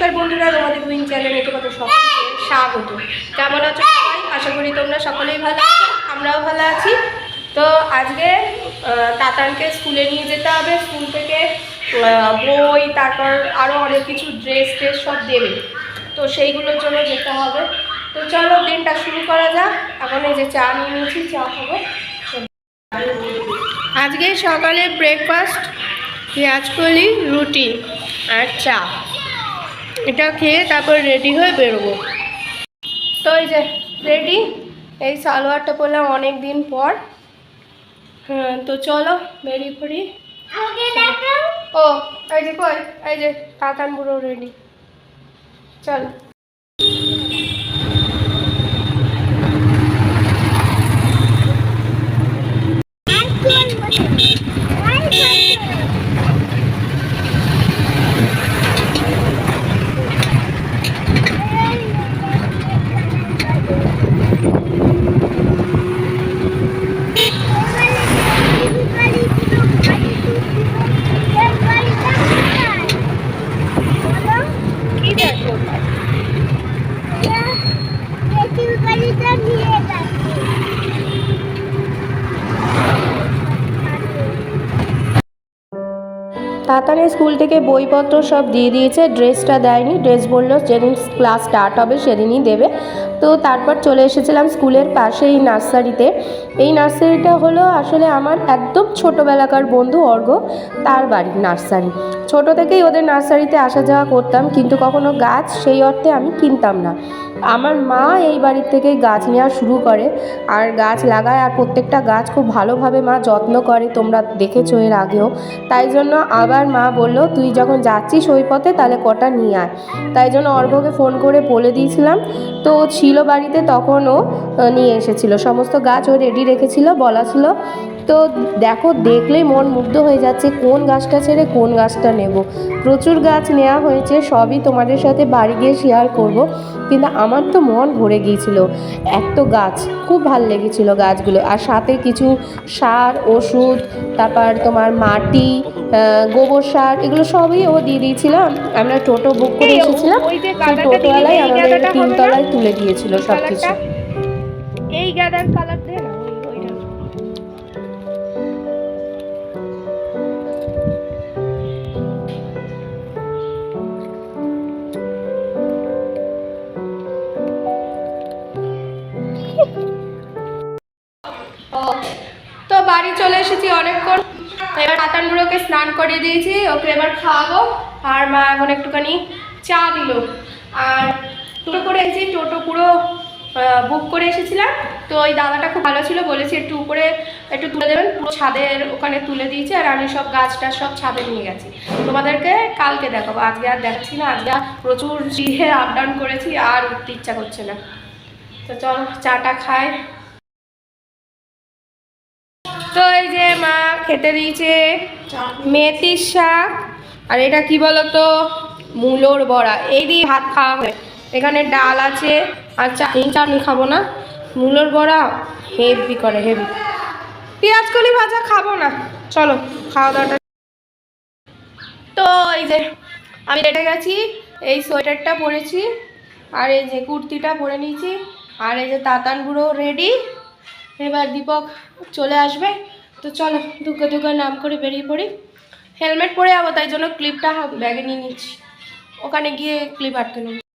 নমস্কার বন্ধুরা, তোমাদের কুইন চ্যানেলে তোমাদের সকলকে স্বাগত। কেমন আছো সবাই? আশা করি তোমরা সকলেই ভালো আছো, আমরাও ভালো আছি। তো আজকে তাতানকে স্কুলে নিয়ে যেতে হবে, স্কুল থেকে বই, তারপর আরও অনেক কিছু ড্রেস ট্রেস সব দেবে। তো সেইগুলোর জন্য যেতে হবে। তো চলো, দিনটা শুরু করা যাক। এখন এই যে চা নিয়ে নিয়েছি, চা খাব। আজকে সকালে ব্রেকফাস্ট পেঁয়াজকলি রুটি আর চা। এটা খেয়ে তারপর রেডি হয়ে বেরোবো। তো এই যে রেডি এই সালোয়ারটা পরলাম অনেক দিন পর। হ্যাঁ তো চলো বেরিয়ে পড়ি ও এই যে কই? এই যে কাকান বুড়ো রেডি চলো। তাতানে স্কুল থেকে বইপত্র সব দিয়ে দিয়েছে, ড্রেসটা দেয়নি, ড্রেস বলল যেদিন ক্লাস স্টার্ট হবে সেদিনই দেবে। তো তারপর চলে এসেছিলাম স্কুলের পাশে এই নার্সারিতে। এই নার্সারিটা হলো আসলে আমার একদম ছোটোবেলাকার বন্ধু অর্ঘ, তার বাড়ির নার্সারি। ছোট থেকেই ওদের নার্সারিতে আসা যাওয়া করতাম, কিন্তু কখনো গাছ সেই অর্থে আমি কিনতাম না। আমার মা এই বাড়ির থেকেই গাছ নেওয়া শুরু করে। আর গাছ লাগায় আর প্রত্যেকটা গাছ খুব ভালোভাবে মা যত্ন করে, তোমরা দেখেছ এর আগেও। তাই জন্য আবার মা বলল, তুই যখন যাচ্ছিস ওই পথে তাহলে কটা নিয়ে আয়। তাই জন্য অর্ঘকে ফোন করে বলে দিয়েছিলাম। তো ছিল বাড়িতে তখন ও নিয়ে এসেছিল। সমস্ত গাছ ও রেডি রেখেছিল, বলা ছিল। তো দেখো দেখলেই মন মুগ্ধ হয়ে যাচ্ছে কোন গাছটা ছেড়ে কোন গাছটা নেব। প্রচুর গাছ নেওয়া হয়েছে সবই তোমাদের সাথে বাড়ি গিয়ে শেয়ার করব কিন্তু আমার তো মন ভরে গিয়েছিল। এত গাছ খুব ভালো লেগেছিল গাছগুলো। আর সাথে কিছু সার ওষুধ তারপর তোমার মাটি গোবর সার এগুলো সবই ও দিয়ে দিয়েছিলাম। আমরা টোটো বুক করে এসেছিলাম টোটোওয়ালাই আমাদের? তিনতলায় তুলে দিয়েছিল সব কিছু এই গাদার কালার বাড়ি চলে এসেছি অনেকক্ষণ। এবার পাতান বুড়োকে স্নান করিয়ে দিয়েছি, ওকে এবার খাওয়াবো। আর মা এখন একটুখানি চা দিল। আর টোটো করে এসেছি টোটো পুরো বুক করে এসেছিলাম। তো ওই দাদাটা খুব ভালো ছিল, বলেছি একটু উপরে একটু তুলে দেবেন। পুরো ছাদের ওখানে তুলে দিয়েছি, আর আমি সব গাছটা সব ছাদে নিয়ে গেছি। তোমাদেরকে কালকে দেখাবো, আজকে আর দেখাচ্ছি না, আজকে প্রচুর জিহে আপ ডাউন করেছি, আর উঠতে ইচ্ছা করছে না। তো চল, চাটা খাই। তো এই যে মা খেতে দিয়েছে মেথির শাক আর এটা কি বলতো? মূলোর বড়া। এই দিয়ে ভাত খাওয়া হয়। এখানে ডাল আছে আর চাটনি। চাটনি খাব না। মূলোর বড়া হেভি করে হেভি। পেঁয়াজ কলি ভাজা খাব না। চলো খাওয়া দাওয়াটা। তো এই যে আমি রেটে গেছি। এই সোয়েটারটা পরেছি। আর এই যে কুর্তিটা পরে নিয়েছি। আর এই যে তাতান বুড়ো রেডি এবার দীপক চলে আসবে। তো চলো দুকে দুকে নাম করে বেরিয়ে পড়ি। হেলমেট পরে যাব, তাই জন্য ক্লিপটা ব্যাগে নিয়ে নিচ্ছি। ওখানে গিয়ে ক্লিপ আটকে নেব।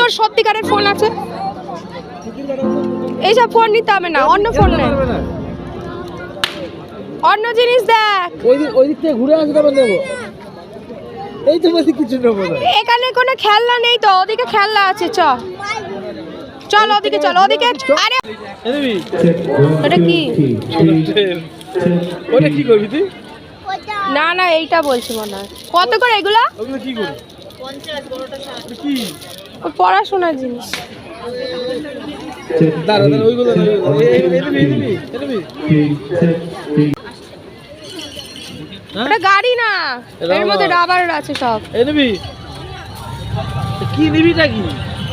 তোর সত্যিকারের ফোন আছে। এইসব ফোন নিতে হবে না অন্য ফোন নেই অন্য জিনিস দেখ। ওই দিক থেকে ঘুরে আসতে পারবে এই তো বলছি কিছু নেব না। এখানে কোনো খেলনা নেই তো ওদিকে খেলনা আছে চ। চল ওদিকে চল ওদিকে আরে এটা কি? ওটা কি করবি তুই? না না এইটা বলছি মনে হয়। কত করে এগুলা? ওগুলো কি করবি? কি? ও পড়াশোনার জিনিস হ্যাঁ? ওটা গাড়ি না এর মধ্যে রাবার আছে সব এনেবি কি নিবিটা কি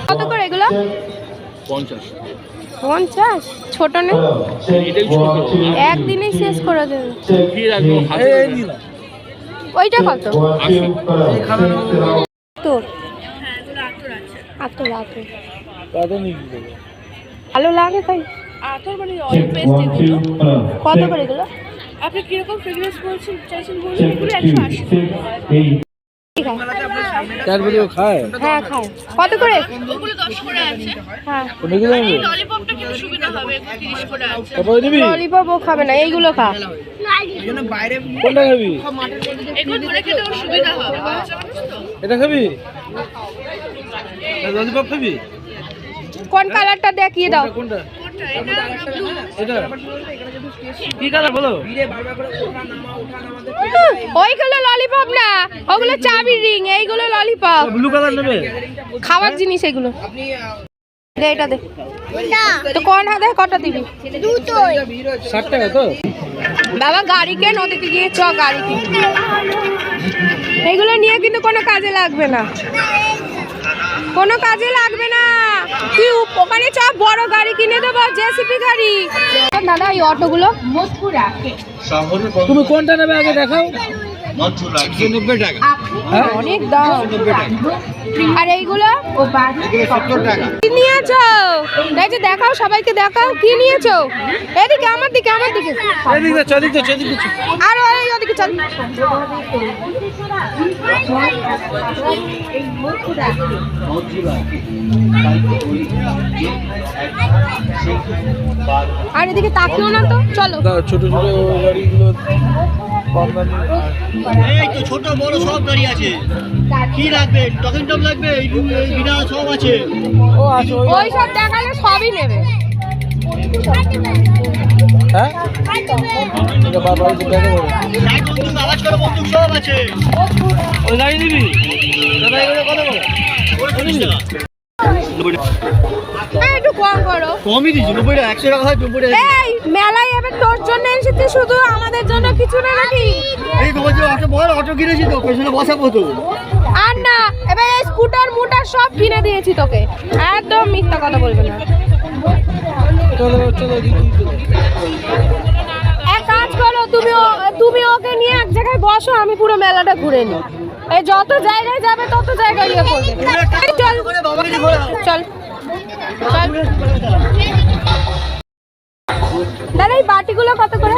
কত করে এগুলো পঞ্চাশ পঞ্চাশ ছোট নেই একদিনেই শেষ করে দেবে ওইটা কত তোর আতর আতর কত নিবি দেবো ভালো লাগে তাই। আতর মানে অয়েল পেস্ট এগুলো কত করে এগুলো? আপনি কীরকম ফ্রেগরেন্স বলছেন চাইছেন বলুন এগুলো একশো আশি। খায়? হ্যাঁ কত করে? হ্যাঁ। ললিপপ ও খাবে না এইগুলো খা। কোনটা খাবি? এটা খাবি? ললিপপ খাবি? কোন কালারটা দেখিয়ে দাও। কোনটা? এটা। কি কালার বলো? ওইগুলো ললিপপ না ওগুলো চাবির রিং এইগুলো ললিপপ ব্লু কালার নেবে? খাবার জিনিস এগুলো। দে এটা দে। তো কোন হাতে কটা দিবি? ষাট টাকা তো? বাবা গাড়ি কেন ওদিকে গিয়ে চ গাড়ি কিন। এগুলো নিয়ে কিন্তু কোনো কাজে লাগবে না কোনো কাজে লাগবে না। তুই ওখানে চ বড় গাড়ি কিনে দেবো জেসিপি গাড়ি। দাদা এই অটোগুলো তুমি কোনটা নেবে আগে দেখাও? হ্যাঁ? অনেক দাম। আর এইগুলো? কি নিয়েছো? এই যে দেখাও সবাইকে দেখাও কি নিয়েছো? এদিকে আমার দিকে আমার দিকে। এদিকে চল এদিকে চল এদিকে চল। আর ওদিকে চল। আর এদিকে তাকিও না তো চলো। দাও ছোট ছোট গাড়িগুলো এই তো ছোট বড় সব গাড়ি আছে। কি লাগবে? টকিং টপ লাগবে? বিনা সব আছে। ও ওই সব দেখালে সবই নেবে। হ্যাঁ? বাবা ওই গাড়ি হ্যাঁ একটু কম করো। কমই দিচ্ছি নব্বই টাকা একশো টাকা হয় নব্বই টাকা। এই মেলায় এবার তোর জন্য এসেছি শুধু আমাদের জন্য কিছু না নাকি? এই তোমার যে অটো বড় অটো কিনেছি তো পেছনে বসাবো তো আর না এবার এই স্কুটার মুটার সব কিনে দিয়েছি তোকে। একদম মিথ্যা কথা বলবে না। চলো চলো এক কাজ করো তুমি ও- তুমি ওকে নিয়ে এক জায়গায় বসো আমি পুরো মেলাটা ঘুরে নিই। এই যত জায়গায় যাবে তত জায়গায় ইয়ে করবে এই চল। চল চল। দাদা এই বাটিগুলো কত করে?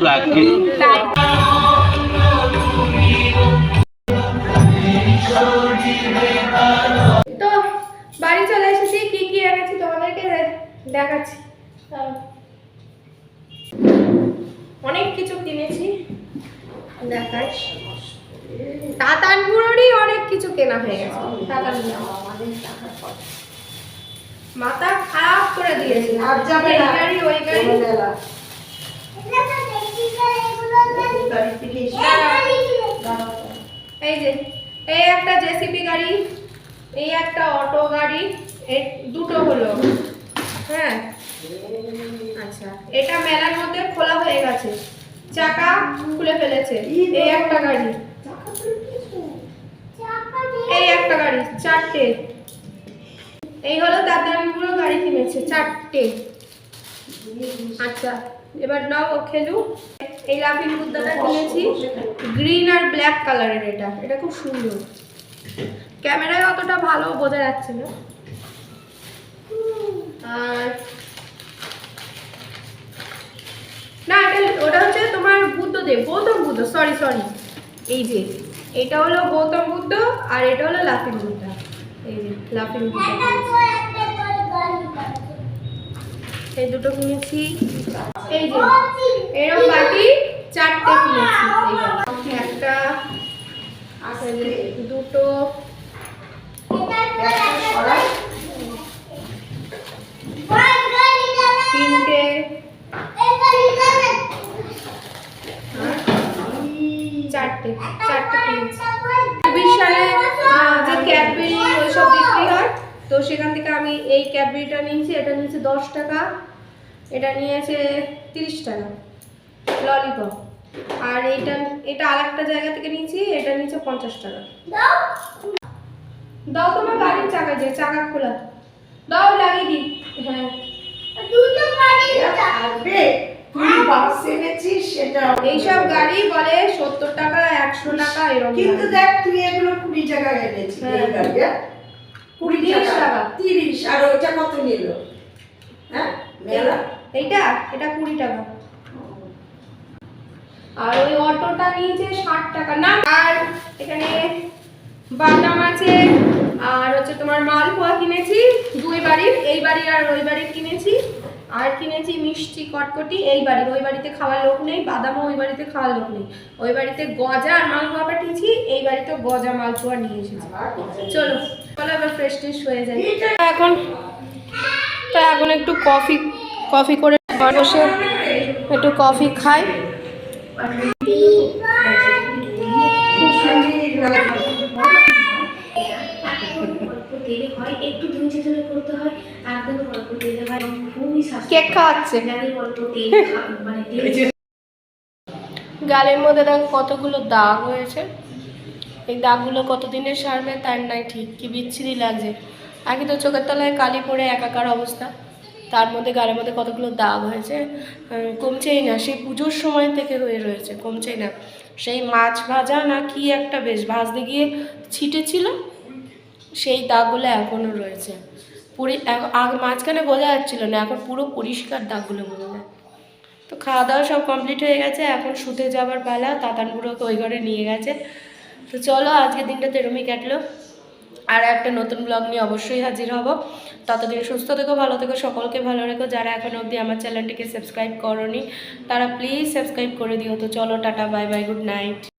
লাগে। তো বাড়ি চলে এসেছি কি কি এনেছি তোমাদেরকে দেখাচ্ছি। অনেক কিছু কিনেছি দেখাই। তাতানপুরেরই অনেক কিছু কেনা হয়ে গেছে। মাথা খারাপ করে দিয়েছে। এই গাড়ি ওই গাড়ি এই একটা জেসিপি গাড়ি, এই একটা অটো গাড়ি দুটো হলো হ্যাঁ আচ্ছা খোলা হয়ে গেছে, চাকা খুলে ফেলেছে এই একটা গাড়ি এই একটা গাড়ি, চারটে, এই হলো দাদামিগুলো গাড়ি কিনেছে, চারটে। আচ্ছা এবার নাও খেলু। এই লাফিং বুদ্ধাটা কিনেছি। গ্রিন আর ব্ল্যাক কালারের এটা। এটা খুব সুন্দর। ক্যামেরায় অতটা ভালো বোঝা যাচ্ছে না। আর না, এটা ওটা হচ্ছে তোমার বুদ্ধদেব গৌতম বুদ্ধ। সরি সরি এই যে, এটা হলো গৌতম বুদ্ধ আর এটা হলো লাফিং বুদ্ধা এই যে, লাফিং বুদ্ধা এই দুটো কিনেছি। এই যে এরকম বাকি চারটে কিনেছি একটা দুটো। তিনটে। চারটে চারটে কিনেছি। চব্বিশ সালে যে ক্যাডবেরি ওইসব বিক্রি হয়, তো সেখান থেকে আমি এই ক্যাডবেরিটা নিয়েছি, এটা নিয়েছে দশ টাকা। এটা নিয়েছে তিরিশ টাকা ললিপপ আর এটা এটা আর একটা জায়গা থেকে নিয়েছি এটা নিয়েছে পঞ্চাশ টাকা। দাও। তোমার গাড়ির চাকা যে চাকা খোলা। দাও লাগিয়ে দিই। হ্যাঁ। এইসব গাড়ি বলে সত্তর টাকা একশো টাকা এরকম কিন্তু দেখ তুই এগুলো কুড়ি টাকায় এনেছিস হ্যাঁ। হ্যাঁ? কুড়ি টাকা। টাকা। তিরিশ আর ওইটা কত নিল? হ্যাঁ? মেলা? এইটা? এটা কুড়ি টাকা। আর ওই অটোটা নিয়েছে ষাট টাকা। না আর এখানে বাদাম আছে আর হচ্ছে তোমার মালপোয়া কিনেছি দুই বাড়ির এই বাড়ির আর ওই বাড়ির কিনেছি। আর কিনেছি মিষ্টি কটকটি এই বাড়ির। ওই বাড়িতে খাওয়ার লোক নেই বাদামও ওই বাড়িতে খাওয়ার লোক নেই। ওই বাড়িতে গজা আর মালপোয়া পাঠিয়েছি এই বাড়িতে গজা মালপোয়া নিয়ে এসেছি। চলো চলো এবার ফ্রেশ ট্রেশ হয়ে যায় এখন তো এখন একটু কফি কফি করে বসে একটু কফি খাই। কেক খাওয়াচ্ছে। গালের মধ্যে দেখ কতগুলো দাগ হয়েছে। এই দাগগুলো কতদিনের সারবে তার নাই ঠিক, কি বিচ্ছিরি লাগছে। আগে তো চোখের তলায় কালি পড়ে একাকার অবস্থা। তার মধ্যে গালের মধ্যে কতগুলো দাগ হয়েছে? কমছেই না। সেই পুজোর সময় থেকে হয়ে রয়েছে কমছেই না। সেই মাছ ভাজা না কি একটা বেশ ভাজতে গিয়ে ছিটেছিল, সেই দাগগুলো এখনও রয়েছে। পুরি মাঝখানে বোঝা যাচ্ছিল না, এখন পুরো পরিষ্কার দাগগুলো বোঝা যায় তো খাওয়া দাওয়া সব কমপ্লিট হয়ে গেছে, এখন শুতে যাবার পালা তাতানপুরোকে ওই ঘরে নিয়ে গেছে। তো চলো, আজকের দিনটা তেরমই কাটলো। আর একটা নতুন ব্লগ নিয়ে অবশ্যই হাজির হব। ততদিন সুস্থ থেকো, ভালো থেকো, সকলকে ভালো রেখো। যারা এখনও অবধি আমার চ্যানেলটিকে সাবস্ক্রাইব করনি, তারা প্লিজ সাবস্ক্রাইব করে দিও। তো চলো, tata bye bye good night